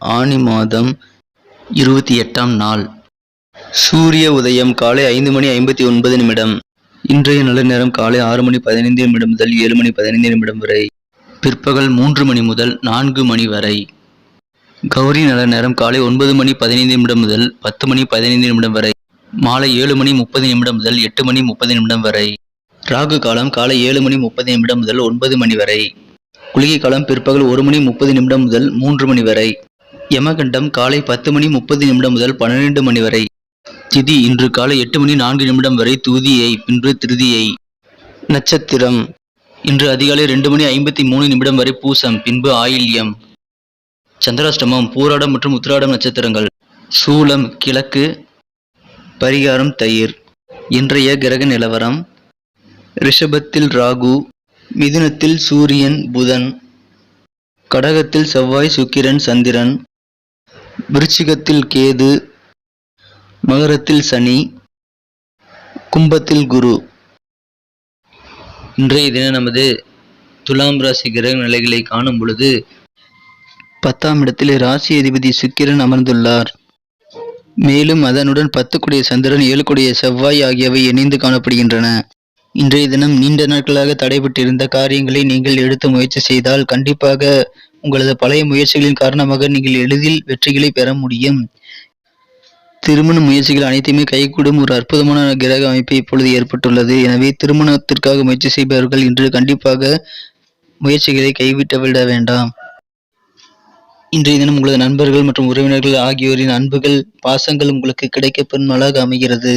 ஆனி மாதம் இருபத்தி எட்டாம் நாள். சூரிய உதயம் காலை ஐந்து மணி ஐம்பத்தி ஒன்பது நிமிடம். இன்றைய நல்ல நேரம் காலை ஆறு மணி பதினைந்து நிமிடம் முதல் ஏழு மணி பதினைந்து நிமிடம் வரை. பிற்பகல் மூன்று மணி முதல் நான்கு மணி வரை. கௌரி நல்ல நேரம் காலை ஒன்பது மணி பதினைந்து நிமிடம் முதல் பத்து மணி பதினைந்து நிமிடம் வரை. மாலை ஏழு மணி முப்பது நிமிடம் முதல் எட்டு மணி முப்பது நிமிடம் வரை. ராகு காலம் காலை ஏழு மணி முப்பது நிமிடம் முதல் ஒன்பது மணி வரை. குளிகை காலம் பிற்பகல் ஒரு மணி முப்பது நிமிடம் முதல் மூன்று மணி வரை. யமகண்டம் காலை பத்து மணி முப்பது நிமிடம் முதல் பன்னிரண்டு மணி வரை. திதி இன்று காலை எட்டு மணி நான்கு நிமிடம் வரை தூதியை பின்பு திருதியை. நட்சத்திரம். இன்று அதிகாலை ரெண்டு மணி ஐம்பத்தி மூணு நிமிடம் வரை பூசம் பின்பு ஆயில்யம். சந்திராஷ்டமம் பூராடம் மற்றும் உத்திராடம் நட்சத்திரங்கள். சூலம் கிழக்கு. பரிகாரம் தயிர். இன்றைய கிரக நிலவரம். ரிஷபத்தில் ராகு மிதுனத்தில் சூரியன் புதன். கடகத்தில் செவ்வாய் சுக்கிரன் சந்திரன். விருச்சிகத்தில் கேது மகரத்தில் சனி கும்பத்தில் குரு. இன்றைய தினம் நமது துலாம் ராசி கிரக நிலைகளை காணும் பொழுது பத்தாம் இடத்தில் ராசி அதிபதி சுக்கிரன் அமர்ந்துள்ளார். மேலும் அதனுடன் பத்துக்குடைய சந்திரன் ஏழுக்குடைய செவ்வாய் ஆகியவை இணைந்து காணப்படுகின்றன. இன்றைய தினம் நீண்ட நாட்களாக தடைபட்டிருந்த காரியங்களை நீங்கள் எடுத்து முயற்சி செய்தால் கண்டிப்பாக உங்களது பழைய முயற்சிகளின் காரணமாக நீங்கள் எளிதில் வெற்றிகளை பெற முடியும். திருமண முயற்சிகள் அனைத்துமே கைகூடும் ஒரு அற்புதமான கிரக அமைப்பு இப்பொழுது ஏற்பட்டுள்ளது. எனவே திருமணத்திற்காக முயற்சி செய்பவர்கள் இன்று கண்டிப்பாக முயற்சிகளை கைவிட்டு விட வேண்டாம். இன்றைய தினம் உங்களது நண்பர்கள் மற்றும் உறவினர்கள் ஆகியோரின் அன்புகள் பாசங்கள் உங்களுக்கு கிடைக்க பெண்மலாக அமைகிறது.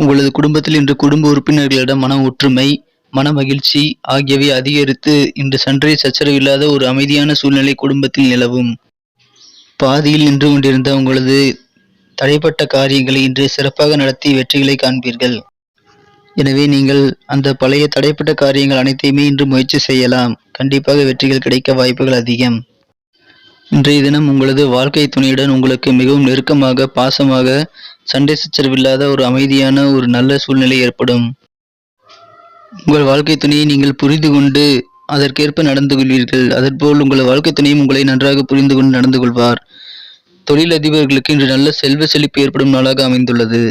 உங்களது குடும்பத்தில் இன்று குடும்ப உறுப்பினர்களிடம் மன ஒற்றுமை மன மகிழ்ச்சி ஆகியவை அதிகரித்து இன்று சன்றே சச்சரவு இல்லாத ஒரு அமைதியான சூழ்நிலை குடும்பத்தில் நிலவும். பாதியில் நின்று கொண்டிருந்த உங்களது தடைப்பட்ட காரியங்களை இன்று சிறப்பாக நடத்தி வெற்றிகளை காண்பீர்கள். எனவே நீங்கள் அந்த பழைய தடைப்பட்ட காரியங்கள் அனைத்தையுமே இன்று முயற்சி செய்யலாம். கண்டிப்பாக வெற்றிகள் கிடைக்க வாய்ப்புகள் அதிகம். இன்றைய தினம் உங்களது வாழ்க்கை துணையுடன் உங்களுக்கு மிகவும் நெருக்கமாக பாசமாக சண்டை சச்சரவில்லாத ஒரு அமைதியான ஒரு நல்ல சூழ்நிலை ஏற்படும். உங்கள் வாழ்க்கை துணையை நீங்கள் புரிந்து கொண்டு அதற்கேற்ப நடந்து கொள்வீர்கள். அதற்போல் உங்கள் வாழ்க்கை துணையும் உங்களை நன்றாக புரிந்து கொண்டு நடந்து கொள்வார். தொழிலதிபர்களுக்கு இன்று நல்ல செல்வ செழிப்பு ஏற்படும் நாளாக அமைந்துள்ளது.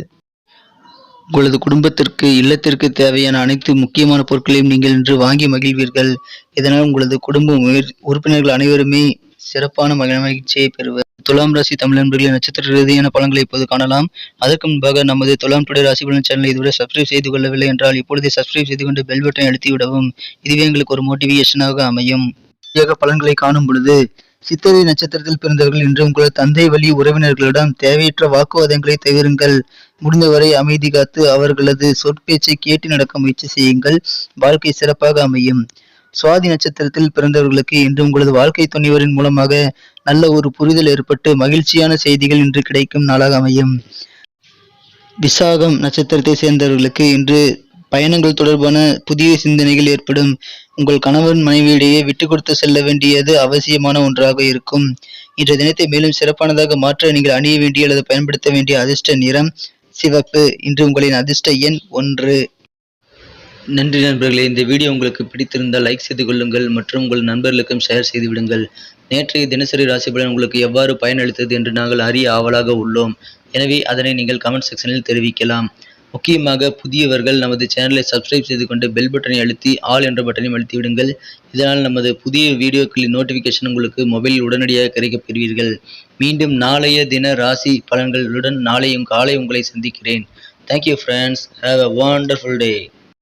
உங்களது குடும்பத்திற்கு இல்லத்திற்கு தேவையான அனைத்து முக்கியமான பொருட்களையும் நீங்கள் இன்று வாங்கி மகிழ்வீர்கள். இதனால் உங்களது குடும்ப உறுப்பினர்கள் அனைவருமே சிறப்பான மகிழ்ச்சியை பெறுவர். துலாம் ராசி தமிழ் நண்பர்களின் நட்சத்திர ரீதியான பலன்களை இப்போது காணலாம். அதற்கு முன்பாக நமது துலாம் டுடே ராசி பலன் சேனலை இதுவரை சப்ஸ்கிரைப் செய்து கொள்ளவில்லை என்றால் இப்பொழுதே சப்ஸ்கிரைப் செய்து கொண்டு பெல் பட்டனை அழுத்தி விடவும் இதுவே எங்களுக்கு ஒரு மோட்டிவேஷனாக அமையும். பலன்களை காணும் பொழுது சித்திரை நட்சத்திரத்தில் பிறந்தவர்கள் இன்று உங்களது தந்தை வழி உறவினர்களிடம் தேவையற்ற வாக்குவாதங்களை தவிருங்கள். முடிந்தவரை அமைதி காத்து அவர்களது சொற்பேச்சை கேட்டு நடக்க முயற்சி செய்யுங்கள். வாழ்க்கை சிறப்பாக அமையும். சுவாதி நட்சத்திரத்தில் பிறந்தவர்களுக்கு இன்று உங்களது வாழ்க்கை துணிவரின் மூலமாக நல்ல ஒரு புரிதல் ஏற்பட்டு மகிழ்ச்சியான செய்திகள் இன்று கிடைக்கும் நாளாக அமையும். விசாகம் நட்சத்திரத்தை சேர்ந்தவர்களுக்கு இன்று பயணங்கள் தொடர்பான புதிய சிந்தனைகள் ஏற்படும். உங்கள் கணவன் மனைவியிடையே விட்டு கொடுத்து செல்ல வேண்டியது அவசியமான ஒன்றாக இருக்கும். இன்றைய தினத்தை மேலும் சிறப்பானதாக மாற்ற நீங்கள் அணிய வேண்டிய அல்லது பயன்படுத்த வேண்டிய அதிர்ஷ்ட நிறம் சிவப்பு. இன்று உங்களின் அதிர்ஷ்ட எண் ஒன்று. நன்றி நண்பர்களே இந்த வீடியோ உங்களுக்கு பிடித்திருந்தால் லைக் செய்து கொள்ளுங்கள் மற்றும் உங்கள் நண்பர்களுக்கும் ஷேர் செய்து விடுங்கள். நேற்றைய தினசரி ராசி பலன் உங்களுக்கு எவ்வாறு பயனளித்தது என்று நாங்கள் அறிய ஆவலாக உள்ளோம். எனவே அதனை நீங்கள் கமெண்ட் செக்ஷனில் தெரிவிக்கலாம். முக்கியமாக புதியவர்கள் நமது சேனலை சப்ஸ்கிரைப் செய்து கொண்டு பெல் பட்டனை அழுத்தி ஆல் என்ற பட்டனையும் அழுத்தி விடுங்கள். இதனால் நமது புதிய வீடியோக்களின் நோட்டிஃபிகேஷன் உங்களுக்கு மொபைலில் உடனடியாக கிடைக்கப் பெறுவீர்கள். மீண்டும் நாளைய தின ராசி பலன்களுடன் நாளையும் காலை உங்களை சந்திக்கிறேன். Thank you friends have a wonderful day